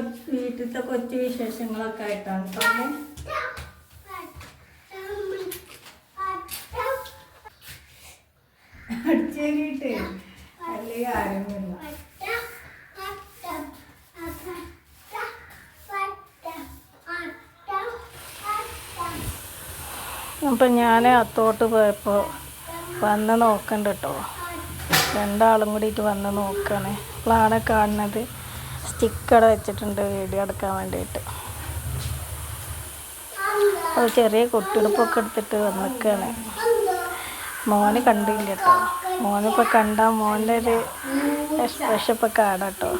വീട്ടിലത്തെ കൊച്ചു വിശേഷങ്ങളൊക്കെ ആയിട്ടാണ്. കേട്ടോ അടിച്ചേരിട്ട്. ഞാൻ അത്തോട്ട് പോയപ്പോൾ വന്ന് നോക്കണ്ട കേട്ടോ രണ്ടാളും കൂടിയിട്ട് വന്ന് നോക്കണേ. അപ്പോഴാണ് കാണുന്നത്. സ്റ്റിക്കർ വെച്ചിട്ടുണ്ട് വീഡിയോ എടുക്കാൻ വേണ്ടിയിട്ട്. അത് ചെറിയ കുട്ടിയുടുപ്പൊക്കെ എടുത്തിട്ട് വന്നിക്കാണ്. മോന് കണ്ടില്ല കേട്ടോ മോനിപ്പോൾ കണ്ട മോന്റെ ഒരു വിശപ്പ് കാണാം കേട്ടോ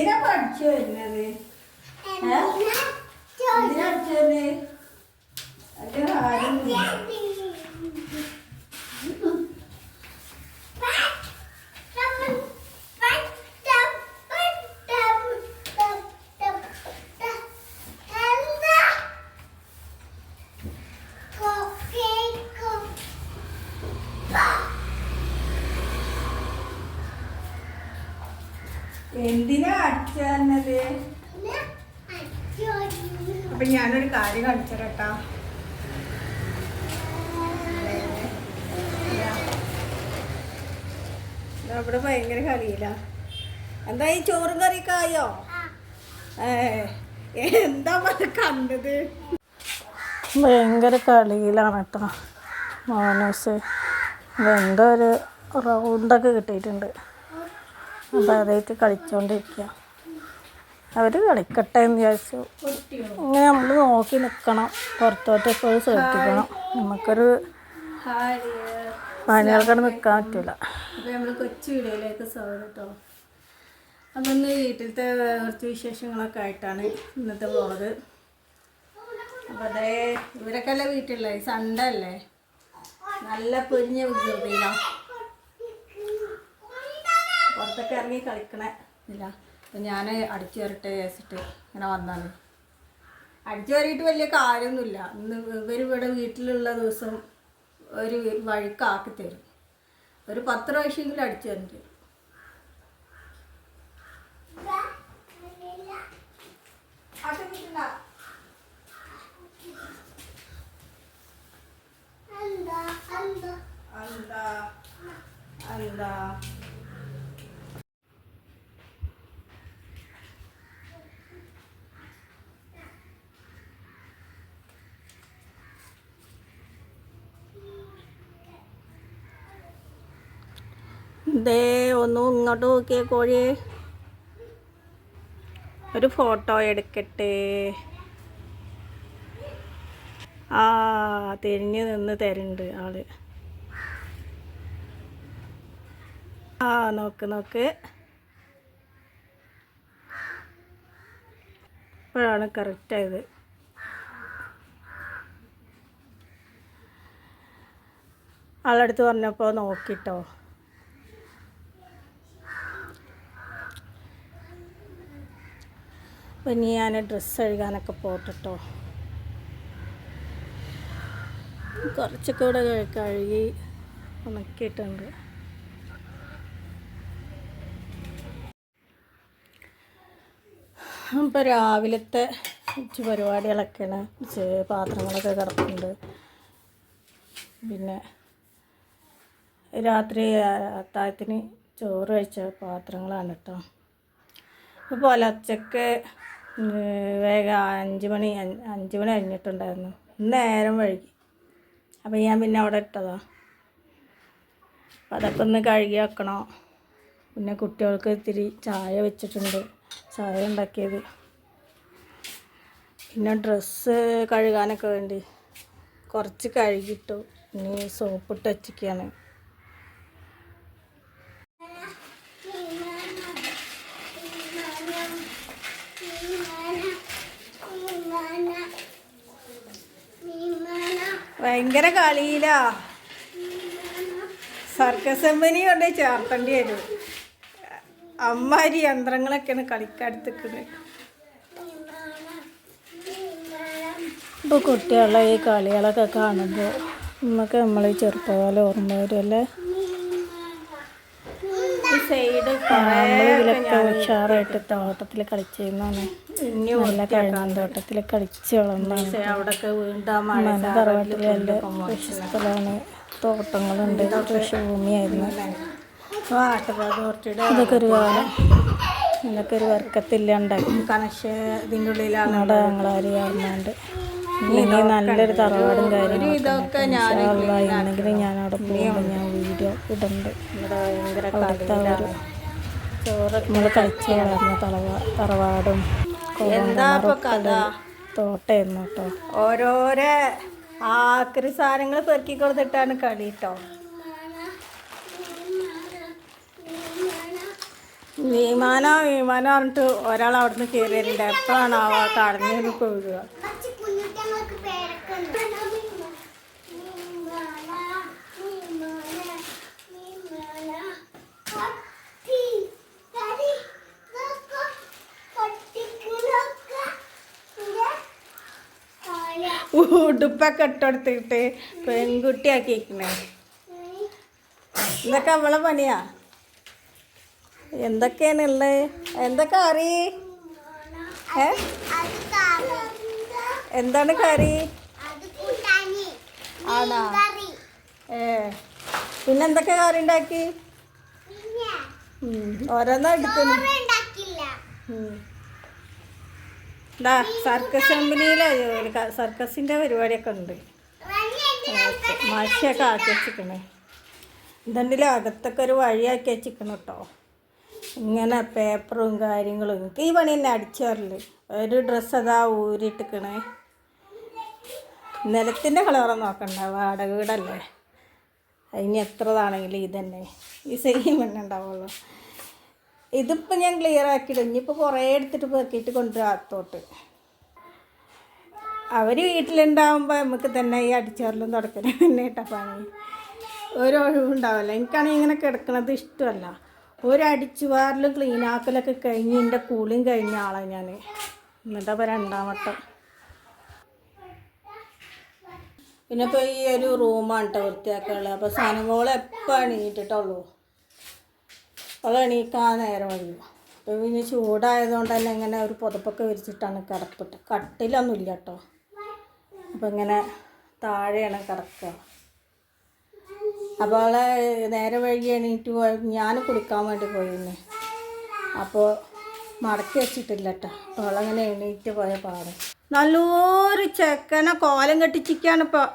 എന്തിനാ പഠിച്ചു വരുന്നത് എന്തിനാ പഠിച്ചു വരുന്നത് അതിന്റെ കാര്യമൊന്നുമില്ല. എന്തിനാ അടിച്ചത് അപ്പൊ ഞാനൊരു കാര്യം കാണിച്ചരട്ടാ. അവിടെ ഭയങ്കര കളിയില്ല എന്താ ഈ ചോറും കറിയൊക്കെ ആയോ? എന്താ കണ്ടത്? ഭയങ്കര കളിയിലാണ് കേട്ടോ മോനൂസ് എന്തോ ഒരു റൗണ്ടൊക്കെ കിട്ടിയിട്ടുണ്ട്. അതായിട്ട് കളിച്ചുകൊണ്ടിരിക്കുക അവർ കളിക്കട്ടെ എന്ന് വിചാരിച്ചു. ഇങ്ങനെ നമ്മൾ നോക്കി നിൽക്കണം പുറത്തോട്ട് എപ്പോഴും ശ്രദ്ധിക്കണം. നമുക്കൊരു പണികൾക്കവിടെ നിൽക്കാൻ പറ്റില്ല അപ്പോൾ നമ്മൾ വീഡിയോയിലേക്ക് വീട്ടിലത്തെ കുറച്ച് വിശേഷങ്ങളൊക്കെ ആയിട്ടാണ് ഇന്നത്തെ പോകുന്നത് അപ്പോൾ അതേ ഇവരൊക്കെ അല്ലേ വീട്ടിലേ സൺഡേ അല്ലേ? നല്ല പൊരിഞ്ഞ വികൃതിയിലാണ് പുറത്തൊക്കെ ഇറങ്ങി കളിക്കണേ. ഇല്ല. അപ്പം ഞാൻ അടിച്ചു വരട്ടെ വെച്ചിട്ട് ഇങ്ങനെ വന്നാണ് അടിച്ചു വരിയിട്ട് വലിയ കാര്യമൊന്നുമില്ല. ഇന്ന് ഇവർ ഇവിടെ വീട്ടിലുള്ള ദിവസം ഒരു വഴിക്കാക്കി തരും. ഒരു പത്ത് പ്രാവശ്യമെങ്കിലും അടിച്ചു തരണ്ട് എന്താ എന്താ ദേ ഒന്നും ഇങ്ങോട്ട് നോക്കിയേ കോഴിയെ. ഒരു ഫോട്ടോ എടുക്കട്ടെ. ആ തിരിഞ്ഞ് നിന്ന് തരുന്നുണ്ട് ആൾ. ആ നോക്ക് നോക്ക്. ഇപ്പോഴാണ് കറക്റ്റായത് ആളടുത്ത് പറഞ്ഞപ്പോൾ നോക്കിട്ടോ. അപ്പം ഇനി ഞാൻ ഡ്രസ്സ് കഴുകാനൊക്കെ പോട്ടോ കുറച്ചൊക്കെ കൂടെ കഴുകി ഉണക്കിയിട്ടുണ്ട്. ഇപ്പോൾ രാവിലത്തെ പരിപാടികളൊക്കെയാണ്. കുറച്ച് പാത്രങ്ങളൊക്കെ കിടപ്പുണ്ട് പിന്നെ രാത്രി അത്താഴത്തിന് ചോറ് കഴിച്ച പാത്രങ്ങളാണ് കേട്ടോ. ഇപ്പോൾ പുലർച്ചക്ക് വേഗം അഞ്ച് മണി അഞ്ച് മണി കഴിഞ്ഞിട്ടുണ്ടായിരുന്നു. നേരം വഴുകി അപ്പോൾ ഞാൻ പിന്നെ അവിടെ ഇട്ടതാ. അപ്പം അതൊക്കെ ഒന്ന് കഴുകി വെക്കണം? പിന്നെ കുട്ടികൾക്ക് ഇത്തിരി ചായ വെച്ചിട്ടുണ്ട്. ചായ ഉണ്ടാക്കിയത്. പിന്നെ ഡ്രസ്സ് കഴുകാനൊക്കെ വേണ്ടി കുറച്ച് കഴുകിയിട്ടു. ഇനി സോപ്പിട്ട് വച്ചിരിക്കുകയാണ്. ഭയങ്കര കളിയിലാ സർക്കസ് കമ്പനി കൊണ്ട് ചേർത്തേണ്ടി വരും. അമ്മാരി യന്ത്രങ്ങളൊക്കെയാണ് കളിക്കടുത്തിക്കുന്നത് ഇപ്പോൾ കുട്ടികളെ ഈ കളികളൊക്കെ കാണുമ്പോൾ നമുക്ക് നമ്മൾ ഈ ചെറുപ്പകാലം ഓർമ്മ വരുമല്ലേ നമ്മളിതിലൊക്കെ ഉഷാറായിട്ട് തോട്ടത്തിൽ കളിച്ചിരുന്നാണ് നല്ല കഴിഞ്ഞ തോട്ടത്തിൽ കളിച്ച് വളർന്നാണ് കൃഷി നല്ല കൃഷിസ്ഥലമാണ് തോട്ടങ്ങളുണ്ട് കൃഷിഭൂമിയായിരുന്നു. ഇതൊക്കെ ഒരു കാലം ഇതൊക്കെ ഒരു വർക്കത്തില്ലാണ്ടായി കണക്ഷൻ ഇതിന്റെ ഉള്ളിലാണ് അവിടെ ഞങ്ങളാരും ഇനി നല്ലൊരു തറവാടും കാര്യങ്ങളും ഞാൻ അവിടെ പോകുമ്പോൾ ഞാൻ വീഡിയോ ഇടുന്നുണ്ട്. അവിടുത്തെ ഒരു നമ്മൾ കളിച്ച് വളർന്ന തറവാ തറവാടും തോട്ടായിരുന്നു കേട്ടോ. ഓരോരോ ആക്രി സാധനങ്ങൾ പെറുക്കി കൊടുത്തിട്ടാണ് കളി കേട്ടോ വിമാനം വിമാനം പറഞ്ഞിട്ട് ഒരാൾ അവിടുന്ന് കയറി വരുന്നുണ്ട് എപ്പോഴാണ് ആ തടഞ്ഞു പോവുക. ഉടുപ്പൊക്കെ ഇട്ടെടുത്തിട്ട് പെൺകുട്ടിയാക്കിയിരിക്കണേ ഇതൊക്കെ അവളെ പണിയാ. എന്തൊക്കെയാണ് ഉള്ളത് എന്തൊക്കെ കറി? ഏ? എന്താണ് കറി? ആണോ? ഏ. പിന്നെ എന്തൊക്കെ കറി ഉണ്ടാക്കി? ഓരോന്നും എടുക്കുന്നു. ഇതാ സർക്കസ് കമ്പനിയിലെ സർക്കസിന്റെ പരിപാടിയൊക്കെ ഉണ്ട്. മാഷിയൊക്കെ ആക്കി വെച്ചിക്കണേ ഇതുണ്ടല്ലോ അകത്തൊക്കെ ഒരു വഴിയാക്കി വെച്ചിക്കണം കേട്ടോ ഇങ്ങനെ പേപ്പറും കാര്യങ്ങളും ഈ പണി തന്നെ അടിച്ചു വരൽ ഒരു ഡ്രസ്സ് അതാ ഊരിട്ടിക്കണേ നിലത്തിന്റെ കളറ് നോക്കണ്ട വാടക വീടല്ലേ അതിന് എത്രതാണെങ്കിലും ഇതന്നെ. ഈ സെയിം തന്നെ ഉണ്ടാവുള്ളൂ. ഇതിപ്പോൾ ഞാൻ ക്ലിയർ ആക്കിയിടും ഇനിയിപ്പോൾ കുറേ എടുത്തിട്ട് പെറുക്കിയിട്ട് കൊണ്ടുവരാം അത്തോട്ട് അവർ വീട്ടിലുണ്ടാവുമ്പോൾ നമുക്ക് തന്നെ ഈ അടിച്ചോറലും തുടക്കലും തന്നെ ഇട്ട പണി. ഒരു ഒഴിവുണ്ടാവില്ല എനിക്കാണെങ്കിൽ ഇങ്ങനെ കിടക്കുന്നത് ഇഷ്ടമല്ല. ഒരു അടിച്ചുവാരലും ക്ലീൻ ആക്കലൊക്കെ കഴിഞ്ഞ് എന്റെ കൂളിയും കഴിഞ്ഞ ആളാണ് ഞാൻ എന്നിട്ടപ്പോൾ രണ്ടാമത്തെ പിന്നെ ഇപ്പോൾ ഈ ഒരു റൂമാണ് കേട്ടോ വൃത്തിയാക്കാനുള്ളത്. അപ്പോൾ സനമോൾ എപ്പോൾ എണീറ്റിട്ടുള്ളൂ? അവൾ എണീക്കാൻ നേരം അപ്പോൾ പിന്നെ ചൂടായതുകൊണ്ട് തന്നെ ഇങ്ങനെ ഒരു പുതപ്പൊക്കെ വിരിച്ചിട്ടാണ് കിടപ്പിട്ട്. കട്ടിലൊന്നും ഇല്ല കേട്ടോ അപ്പോൾ ഇങ്ങനെ താഴെയാണ് കിടക്കുക. അപ്പോൾ അവളെ നേരെ വഴി എണീറ്റ് പോയി ഞാൻ കുളിക്കാൻ വേണ്ടി പോയിരുന്നു അപ്പോൾ മടക്കി വെച്ചിട്ടില്ല കേട്ടോ അവളങ്ങനെ എണീറ്റ് പോയ പാട്. നല്ലൊരു ചെക്കനെ കോലം കെട്ടിച്ചിരിക്കുകയാണ് ഇപ്പോൾ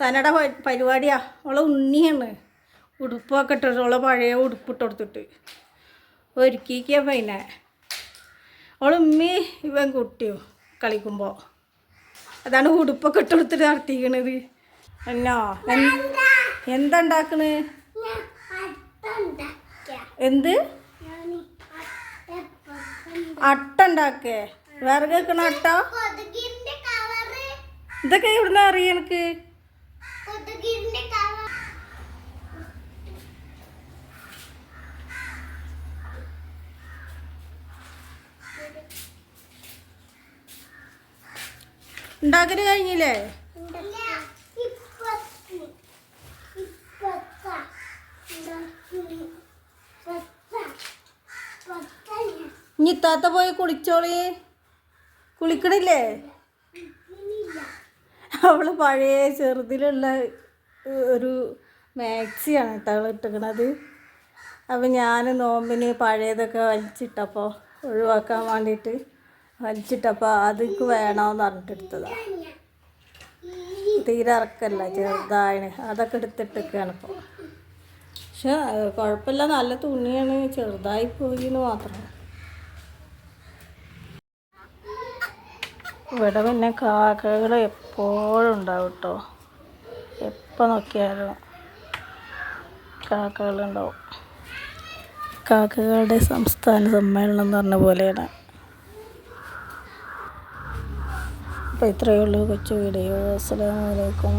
സനയുടെ പരിപാടിയാണ് അവളെ ഉണ്ണിയാണ്. ഉടുപ്പൊക്കെ ഇട്ടിട്ട് അവളെ പഴയ ഉടുപ്പിട്ട് കൊടുത്തിട്ട്. ഒരുക്കിക്കുക പിന്നെ അവളെ ഉമ്മി ഇവൻ കുട്ടിയോ കളിക്കുമ്പോൾ അതാണ് ഉടുപ്പൊക്കെ ഇട്ട് കൊടുത്തിട്ട് നടത്തിക്കണത്. എന്നോ എന്താ ഉണ്ടാക്കണ്? എന്ത്? അട്ട ഉണ്ടാക്കേ. വേറെ കേൾക്കണ അട്ട? ഇതൊക്കെ ഇവിടുന്ന് അറിയാം എനിക്ക് ഉണ്ടാക്കൽ കഴിഞ്ഞില്ലേ? ഇനി ഇത്താത്ത പോയി കുളിച്ചോളി. കുളിക്കണില്ലേ? അവൾ പഴയ ചെറുതിലുള്ള ഒരു മാക്സിയാണ് കേട്ടോ അവൾ ഇട്ടിക്കണത് അപ്പം ഞാൻ നോമ്പിന് പഴയതൊക്കെ വലിച്ചിട്ടപ്പോൾ ഒഴിവാക്കാൻ വേണ്ടിയിട്ട് വലിച്ചിട്ടപ്പോൾ അതിക്ക് വേണമെന്ന് പറഞ്ഞിട്ട് എടുത്തതാണ് തീരെ ഇറക്കല്ല ചെറുതായണ് അതൊക്കെ എടുത്തിട്ടൊക്കെയാണ് ഇപ്പോൾ പക്ഷെ കുഴപ്പമില്ല നല്ല തുണിയാണ്. ചെറുതായി പോയി എന്ന് മാത്രം. ഇവിടെ പിന്നെ കാക്കകൾ എപ്പോഴും ഉണ്ടാവും കേട്ടോ എപ്പോൾ നോക്കിയാലും കാക്കകളുണ്ടാവും. കാക്കകളുടെ സംസ്ഥാന സമ്മേളനം എന്ന് പറഞ്ഞ പോലെയാണ്. അപ്പോൾ ഇത്രയേ ഉള്ളൂ കൊച്ചു വീഡിയോ അസ്സലാമലൈക്കും